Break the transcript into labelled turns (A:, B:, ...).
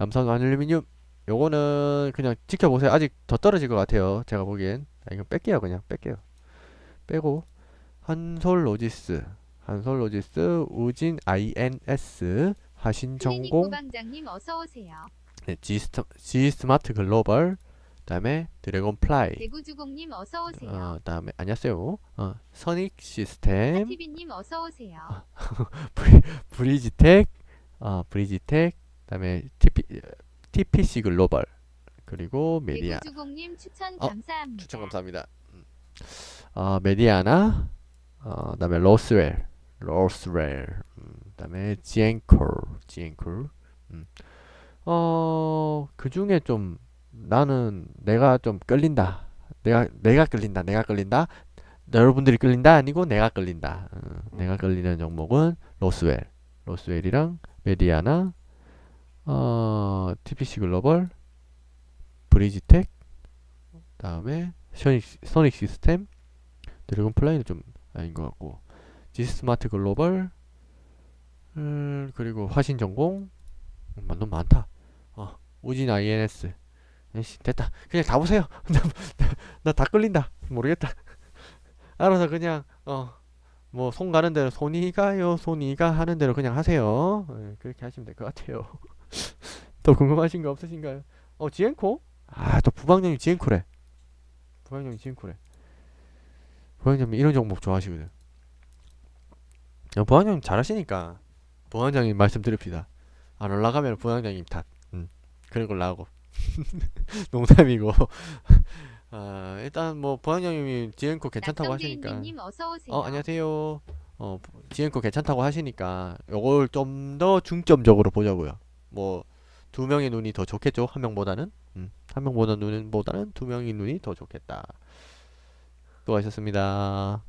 A: 삼성 알루미늄 요거는 그냥 지켜보세요. 아직 더 떨어질 것 같아요. 제가 보기엔. 아, 이거 뺄게요. 그냥 뺄게요. 빼고 한솔로지스 한솔로지스 우진 INS 하신
B: 클리닉
A: 전공
B: 부방장님 어서 오세요.
A: 네, G스타, G스마트 글로벌 그다음에 드래곤 플라이
B: 대구주공님 어서 오세요.
A: 어, 그다음에 안녕하세요. 어, 선익 시스템
B: 하티비님 어서 오세요.
A: 브리, 브리지텍 어, 브리지텍 그다음에 TP, TPC 글로벌 그리고 메디아
B: 대구주공님 추천
A: 어,
B: 감사합니다.
A: 추천 감사합니다. 음. 어, 메디아나 어, 그다음에 로스웰 로스웰 음, 그다음에 지엔콜 지엔콜 음. 어, 그 중에 좀 나는 내가 좀 끌린다. 내가 내가 끌린다. 내가 끌린다. 여러분들이 끌린다 아니고 내가 끌린다. 어, 내가 끌리는 종목은 로스웰, 로스웰이랑 메디아나, 어, TPC 글로벌, 브리지텍, 다음에 소닉, 소닉 시스템, 드래곤 플라이는 좀 아닌 것 같고, 지스마트 글로벌, 음, 그리고 화신전공, 음, 너무 많다. 어, 우진 INS. 에이씨, 됐다. 그냥 다 보세요. 나 다 끌린다. 모르겠다. 알아서 그냥 어 뭐 손 가는 대로 손이 가요 손이 가 하는 대로 그냥 하세요 예, 그렇게 하시면 될 것 같아요 더 궁금하신 거 없으신가요? 어 지엔코? 아 또 부방장님 지엔코래. 부방장님 지엔코래. 부방장님 이런 종목 좋아하시거든. 어, 부방장님 잘하시니까 부방장님 말씀 드립니다. 안 올라가면 부방장님 탓. 음, 그런 걸로 하고. 농담이고. 아 일단 뭐 부장님이 지엔코 괜찮다고 하시니까. 어 안녕하세요. 어 지엔코 괜찮다고 하시니까 요걸 좀 더 중점적으로 보자고요. 뭐 두 명의 눈이 더 좋겠죠 한 명보다는? 음, 한 명보다 눈보다는 두 명의 눈이 더 좋겠다. 수고하셨습니다